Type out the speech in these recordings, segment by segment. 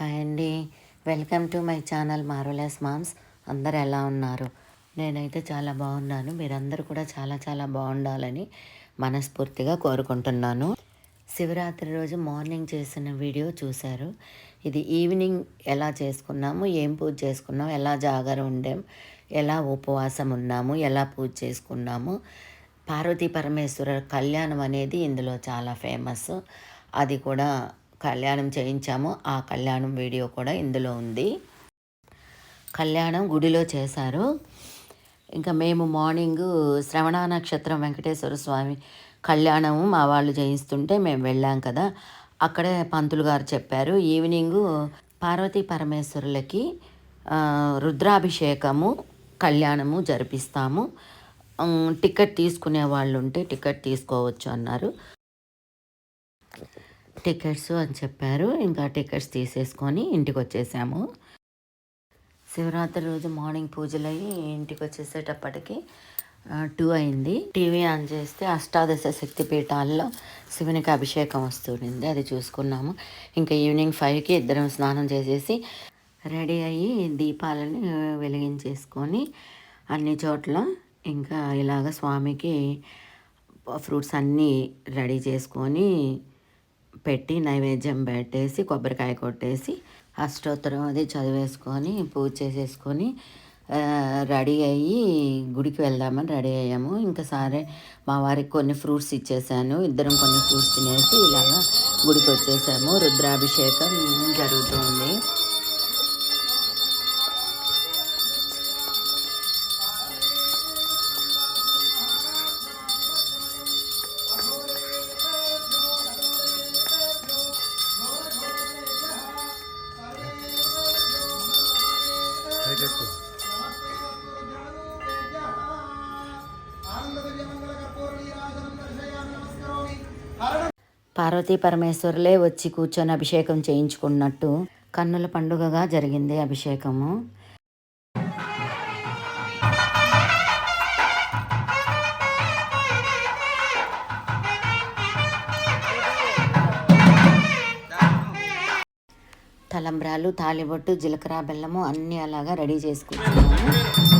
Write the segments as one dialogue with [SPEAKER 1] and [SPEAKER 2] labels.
[SPEAKER 1] Hi అండి. Welcome to my channel మారులెస్ moms. అందరు ఎలా ఉన్నారు? నేనైతే చాలా బాగున్నాను. మీరందరూ కూడా చాలా చాలా బాగుండాలని మనస్ఫూర్తిగా కోరుకుంటున్నాను. శివరాత్రి రోజు మార్నింగ్ చేసిన వీడియో చూశారు. ఇది ఈవినింగ్ ఎలా చేసుకున్నాము ఏం పూజ చేసుకున్నాము ఎలా జాగరం ఉండాం ఎలా ఉపవాసం ఉన్నాము ఎలా పూజ చేసుకున్నాము పార్వతీ పరమేశ్వర కళ్యాణం అనేది ఇందులో చాలా ఫేమస్. అది కూడా కళ్యాణం చేయించాము. ఆ కళ్యాణం వీడియో కూడా ఇందులో ఉంది. కళ్యాణం గుడిలో చేశారు. ఇంకా మేము మార్నింగ్ శ్రవణ నక్షత్రం వెంకటేశ్వర స్వామి కళ్యాణము మా వాళ్ళు చేయిస్తుంటే మేము వెళ్ళాం కదా. అక్కడే పంతులు గారు చెప్పారు ఈవినింగ్ పార్వతీ పరమేశ్వరులకి రుద్రాభిషేకము కళ్యాణము జరిపిస్తాము. టికెట్ తీసుకునే వాళ్ళు ఉంటే టికెట్ తీసుకోవచ్చు అన్నారు. టికెట్స్ అని చెప్పారు. ఇంకా టికెట్స్ తీసేసుకొని ఇంటికి వచ్చేసాము శివరాత్రి రోజు మార్నింగ్ పూజలు అయ్యి ఇంటికి వచ్చేసేటప్పటికి టూ అయింది. టీవీ ఆన్ చేస్తే అష్టాదశ శక్తి పీఠాల్లో శివునికి అభిషేకం వస్తుంది అది చూసుకున్నాము. ఇంకా ఈవినింగ్ ఫైవ్కి ఇద్దరం స్నానం చేసేసి రెడీ అయ్యి దీపాలని వెలిగించేసుకొని అన్ని చోట్ల ఇంకా ఇలాగ స్వామికి ఫ్రూట్స్ అన్నీ రెడీ చేసుకొని పెట్టి నైవేద్యం పెట్టేసి కొబ్బరికాయ కొట్టేసి అష్టోత్తరం అది చదివేసుకొని పూజ చేసేసుకొని రెడీ అయ్యి గుడికి వెళ్దామని రెడీ అయ్యాము. ఇంకా సరే మా వారికి కొన్ని ఫ్రూట్స్ ఇచ్చేసాను. ఇద్దరం కొన్ని ఫ్రూట్స్ తినేసి ఇలాగా గుడికి వచ్చేసాము. రుద్రాభిషేకం జరుగుతుంది. పార్వతీ పరమేశ్వరులే వచ్చి కూర్చొని అభిషేకం చేయించుకున్నట్టు కన్నుల పండుగగా జరిగింది అభిషేకము. తలంబ్రాలు తాలిబొట్టు జీలకర్ర బెల్లము అన్నీ అలాగా రెడీ చేసుకుంటున్నాము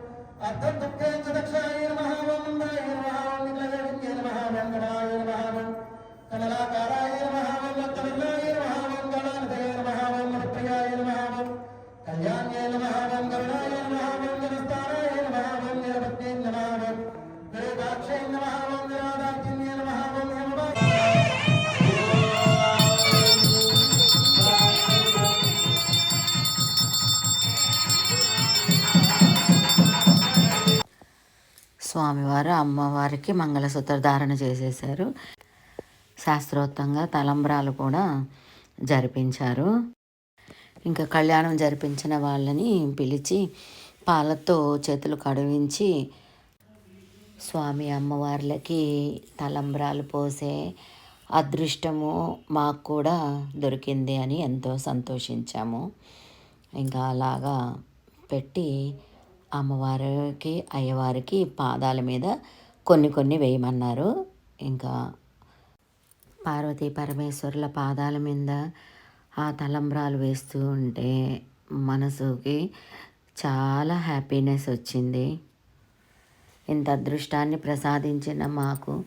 [SPEAKER 2] అర్థం దుఃఖేంచదక్షాయ నమ ఓం మందాయ నమ ఓం నిలయ నమ వెంకటాయ నమ కమలాకారాయ
[SPEAKER 1] వారు అమ్మవారికి మంగళసూత్ర ధారణ చేసేశారు. శాస్త్రోక్తంగా తలంబ్రాలు కూడా జరిపించారు. ఇంకా కళ్యాణం జరిపించిన వాళ్ళని పిలిచి పాలతో చేతులు కడివించి స్వామి అమ్మవార్లకి తలంబ్రాలు పోసే అదృష్టము మాకు కూడా దొరికింది అని ఎంతో సంతోషించాము. ఇంకా అలాగా పెట్టి అమ్మవారికి అయ్యవారికి పాదాల మీద కొన్ని కొన్ని వేయమన్నారు. ఇంకా పార్వతీ పరమేశ్వరుల పాదాల మీద ఆ తలంబ్రాలు వేస్తూ ఉంటే మనసుకి చాలా హ్యాపీనెస్ వచ్చింది. ఇంత అదృష్టాన్ని ప్రసాదించిన మాకు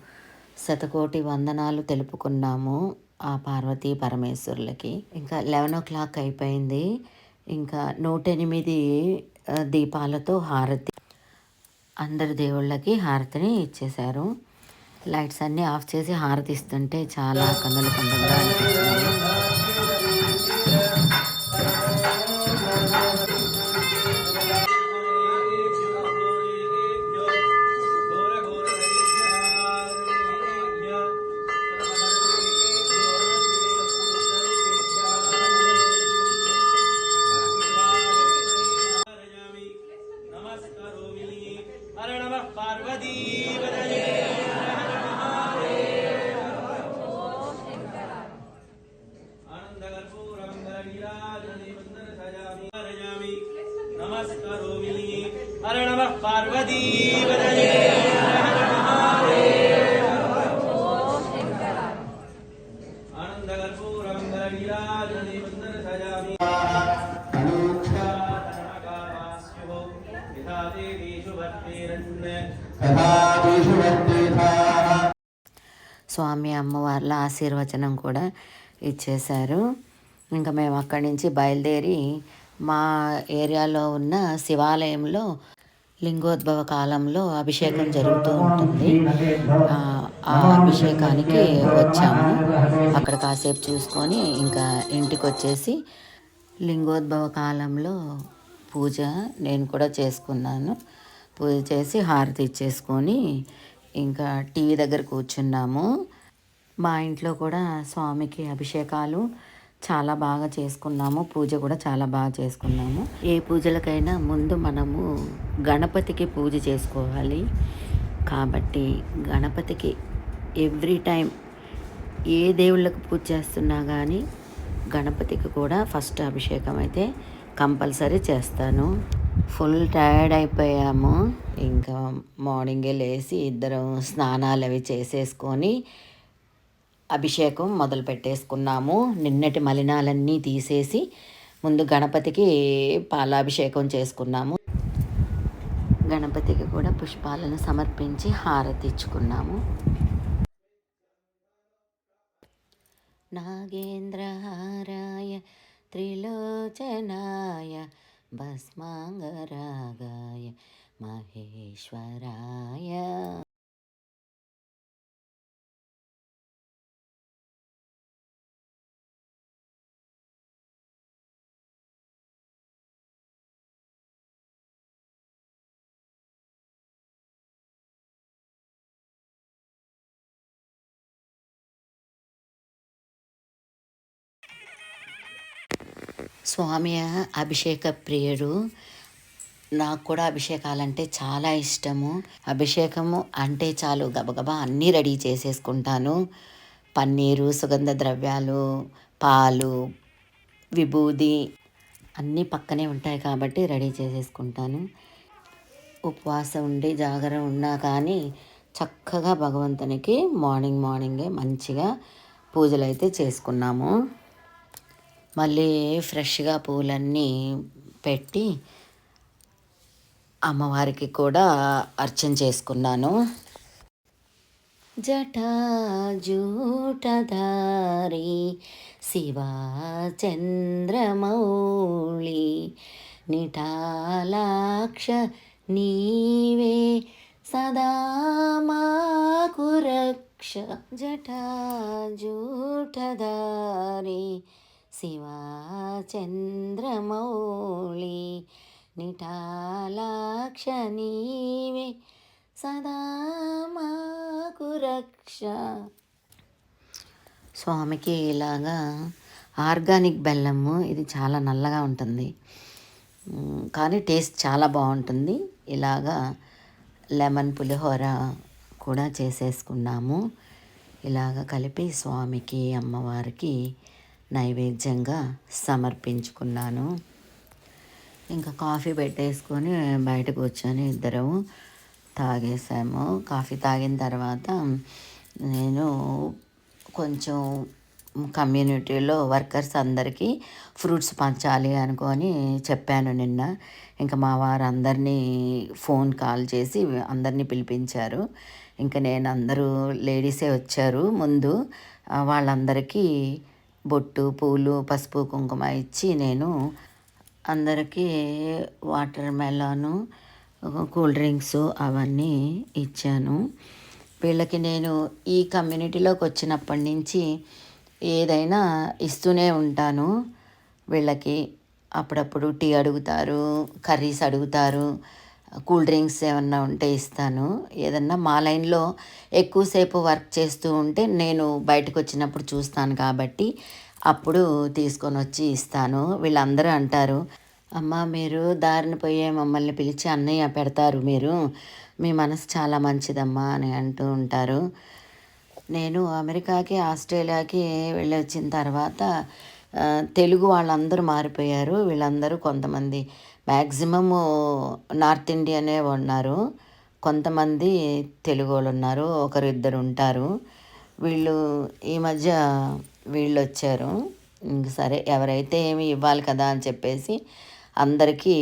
[SPEAKER 1] శతకోటి వందనాలు తెలుపుకున్నాము ఆ పార్వతీ పరమేశ్వరులకి. ఇంకా లెవెన్ ఓ క్లాక్ అయిపోయింది. ఇంకా నూట ఎనిమిది దీపాలతో హారతి. అందరి దేవుళ్ళకి హారతిని ఇచ్చేశారు. లైట్స్ అన్నీ ఆఫ్ చేసి హారతి ఇస్తుంటే చాలా కన్నుల పండుగగా అనిపించింది. స్వామి అమ్మవార్ల ఆశీర్వచనం కూడా ఇచ్చేశారు. ఇంకా మేము అక్కడి నుంచి బయలుదేరి మా ఏరియాలో ఉన్న శివాలయంలో లింగోద్భవ కాలంలో అభిషేకం జరుగుతూ ఉంటుంది. ఆ, అభిషేకానికి వచ్చాము. అక్కడ కాసేపు చూసుకొని ఇంకా ఇంటికి వచ్చేసి లింగోద్భవ కాలంలో పూజ నేను కూడా చేసుకున్నాను. పూజ చేసి హారతి ఇచ్చేసుకొని ఇంకా టీవీ దగ్గర కూర్చున్నాము. మా ఇంట్లో కూడా స్వామికి అభిషేకాలు చాలా బాగా చేసుకున్నాము. పూజ కూడా చాలా బాగా చేసుకున్నాము. ఏ పూజలకైనా ముందు మనము గణపతికి పూజ చేసుకోవాలి. కాబట్టి గణపతికి ఎవ్రీ టైం ఏ దేవుళ్ళకు పూజ చేస్తున్నా కానీ గణపతికి కూడా ఫస్ట్ అభిషేకం అయితే కంపల్సరీ చేస్తాను. ఫుల్ టైర్డ్ అయిపోయాము. ఇంకా మార్నింగే లేచి ఇద్దరం స్నానాలు అవి చేసేసుకొని అభిషేకం మొదలు పెట్టేసుకున్నాము నిన్నటి మలినాలన్నీ తీసేసి ముందు గణపతికి పాలాభిషేకం చేసుకున్నాము. గణపతికి కూడా పుష్పాలను సమర్పించి హారతి ఇచ్చుకున్నాము. నాగేంద్రహారాయ త్రిలోచనాయ భస్మాంగరాగాయ మహేశ్వరాయ స్వామి అభిషేక ప్రియుడు. నాకు కూడా అభిషేకాలంటే చాలా ఇష్టము. అభిషేకము అంటే చాలు గబగబా అన్నీ రెడీ చేసేసుకుంటాను. పన్నీరు సుగంధ ద్రవ్యాలు పాలు విభూది అన్నీ పక్కనే ఉంటాయి కాబట్టి రెడీ చేసేసుకుంటాను. ఉపవాసం ఉండి జాగరణ ఉన్నా కానీ చక్కగా భగవంతునికి మార్నింగ్ మార్నింగే మంచిగా పూజలు అయితే చేసుకున్నాము. మళ్ళీ ఫ్రెష్గా పూలన్నీ పెట్టి అమ్మవారికి కూడా అర్చన చేసుకున్నాను. జటాజూటధారి శివాచంద్రమౌళి నిటాలాక్ష నీవే సదా మాకు రక్ష. జటాజూటధారి శివా చంద్రమౌళి నిటాలాక్ష నీవే సదా మాకు రక్ష. స్వామికి ఇలాగా ఆర్గానిక్ బెల్లము ఇది చాలా నల్లగా ఉంటుంది. కానీ టేస్ట్ చాలా బాగుంటుంది. ఇలాగా లెమన్ పులిహోర కూడా చేసేసుకున్నాము. ఇలాగ కలిపి స్వామికి అమ్మవారికి నైవేద్యంగా సమర్పించుకున్నాను. ఇంకా కాఫీ పెట్టేసుకొని బయట కూర్చొని ఇద్దరం తాగేసాము. కాఫీ తాగిన తర్వాత నేను కొంచెం కమ్యూనిటీలో వర్కర్స్ అందరికీ ఫ్రూట్స్ పంచాలి అనుకొని చెప్పాను నిన్న. ఇంకా మా వారు అందరినీ ఫోన్ కాల్ చేసి అందరినీ పిలిపించారు. ఇంకా నేను అందరూ లేడీసే వచ్చారు ముందు. వాళ్ళందరికీ బొట్టు పూలు పసుపు కుంకుమ ఇచ్చి నేను అందరికీ వాటర్ మెలాను కూల్ డ్రింక్స్ అవన్నీ ఇచ్చాను. వీళ్ళకి నేను ఈ కమ్యూనిటీలోకి వచ్చినప్పటి నుంచి ఏదైనా ఇస్తూనే ఉంటాను. వీళ్ళకి అప్పుడప్పుడు టీ అడుగుతారు కర్రీస్ అడుగుతారు కూల్ డ్రింక్స్ ఏమన్నా ఉంటే ఇస్తాను. ఏదన్నా మా లైన్లో ఎక్కువసేపు వర్క్ చేస్తూ ఉంటే నేను బయటకు వచ్చినప్పుడు చూస్తాను కాబట్టి అప్పుడు తీసుకొని వచ్చి ఇస్తాను. వీళ్ళందరూ అంటారు అమ్మ మీరు దారిన పోయే మమ్మల్ని పిలిచి అన్నయ్య పెడతారు మీరు. మీ మనసు చాలా మంచిదమ్మా అని అంటూ ఉంటారు. నేను అమెరికాకి ఆస్ట్రేలియాకి వెళ్ళి వచ్చిన తర్వాత తెలుగు వాళ్ళందరూ మారిపోయారు. వీళ్ళందరూ కొంతమంది మ్యాక్సిమము నార్త్ ఇండియనే ఉన్నారు. కొంతమంది తెలుగు వాళ్ళు ఉన్నారు ఒకరు ఇద్దరు ఉంటారు. వీళ్ళు ఈ మధ్య వీళ్ళు వచ్చారు ఇంక సరే ఎవరైతే ఏమి ఇవ్వాలి కదా అని చెప్పేసి అందరికీ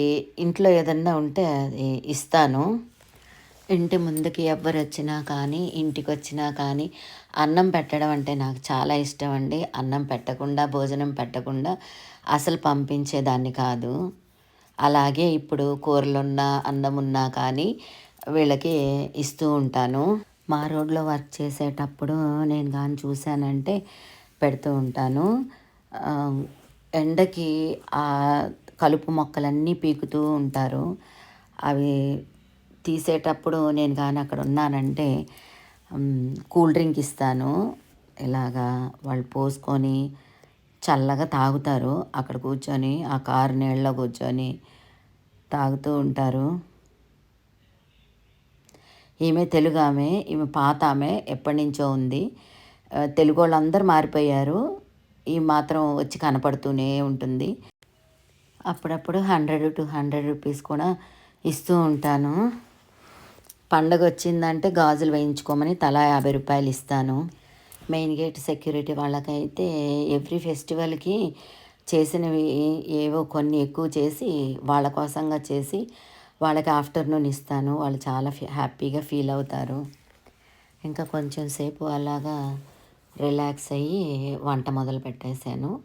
[SPEAKER 1] ఇంట్లో ఏదన్నా ఉంటే అది ఇస్తాను. ఇంటి ముందుకి ఎవ్వరు వచ్చినా కానీ ఇంటికి వచ్చినా కానీ అన్నం పెట్టడం అంటే నాకు చాలా ఇష్టం అండి. అన్నం పెట్టకుండా భోజనం పెట్టకుండా అసలు పంపించేదాన్ని కాదు. అలాగే ఇప్పుడు కూరలున్నా అన్నం ఉన్నా కానీ వీళ్ళకి ఇస్తూ ఉంటాను. మా రోడ్లో వర్క్ చేసేటప్పుడు నేను కానీ చూశానంటే పెడుతూ ఉంటాను. ఎండకి ఆ కలుపు మొక్కలన్నీ పీకుతూ ఉంటారు. అవి తీసేటప్పుడు నేను కానీ అక్కడ ఉన్నానంటే కూల్ డ్రింక్ ఇస్తాను. ఇలాగా వాళ్ళు పోసుకొని చల్లగా తాగుతారు. అక్కడ కూర్చొని ఆ కారు నీళ్ళలో కూర్చొని తాగుతూ ఉంటారు. ఈమె తెలుగు ఆమె ఈమె పాత ఆమె ఎప్పటి నుంచో ఉంది. తెలుగు వాళ్ళందరూ మారిపోయారు. ఈ మాత్రం వచ్చి కనపడుతూనే ఉంటుంది. అప్పుడప్పుడు హండ్రెడ్ టు హండ్రెడ్ రూపీస్ కూడా ఇస్తూ ఉంటాను. పండగ వచ్చిందంటే గాజులు వేయించుకోమని తలా యాభై రూపాయలు ఇస్తాను. మెయిన్ గేట్ సెక్యూరిటీ వాళ్ళకైతే ఎవ్రీ ఫెస్టివల్కి చేసినవి ఏవో కొన్ని ఎక్కువ చేసి వాళ్ళ కోసంగా చేసి వాళ్ళకి ఆఫ్టర్నూన్ ఇస్తాను. వాళ్ళు చాలా ఫీ- హ్యాపీగా ఫీల్ అవుతారు. ఇంకా కొంచెం సేపు అలాగా రిలాక్స్ అయ్యి వంట మొదలు పెట్టేశాను.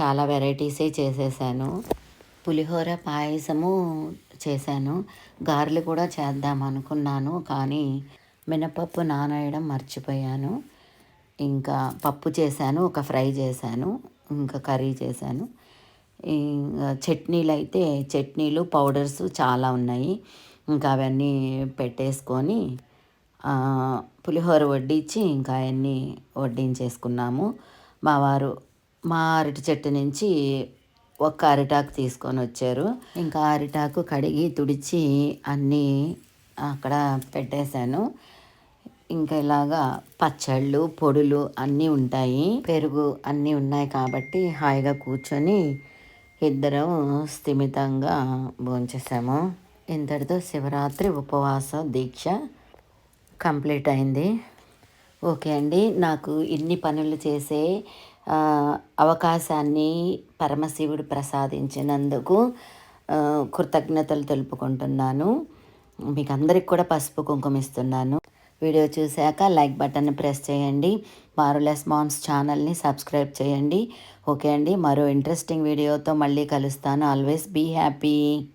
[SPEAKER 1] చాలా వెరైటీసే చేసేసాను పులిహోర పాయసము చేశాను. గారెలు కూడా చేద్దాం అనుకున్నాను కానీ మినపప్పు నానేయడం మర్చిపోయాను. ఇంకా పప్పు చేశాను ఒక ఫ్రై చేశాను ఇంకా కర్రీ చేశాను. ఇంకా చట్నీలు అయితే చట్నీలు పౌడర్స్ చాలా ఉన్నాయి. ఇంకా అవన్నీ పెట్టేసుకొని పులిహోర వడ్డించి ఇంకా అవన్నీ వడ్డించేసుకున్నాము. మా వారు మా అరటి చెట్టు నుంచి ఒక్క అరిటాకు తీసుకొని వచ్చారు. ఇంకా అరిటాకు కడిగి తుడిచి అన్నీ అక్కడ పెట్టేశాను. ఇంకా ఇలాగా పచ్చళ్ళు పొడులు అన్నీ ఉంటాయి. పెరుగు అన్నీ ఉన్నాయి కాబట్టి హాయిగా కూర్చొని ఇద్దరం స్థిమితంగా భోంచేసాము. ఇంతటితో శివరాత్రి ఉపవాస దీక్ష కంప్లీట్ అయింది. ఓకే అండి నాకు ఇన్ని పనులు చేసే అవకాశాన్ని పరమశివుడు ప్రసాదించినందుకు కృతజ్ఞతలు తెలుపుకుంటున్నాను. మీకు అందరికి కూడా పసుపు కుంకుమ ఇస్తున్నాను. వీడియో చూశాక లైక్ బటన్ ప్రెస్ చేయండి. మారులెస్ మామ్స్ ఛానల్ని సబ్స్క్రైబ్ చేయండి. ఓకే అండి మరో ఇంట్రెస్టింగ్ వీడియోతో మళ్ళీ కలుస్తాను. Always be happy.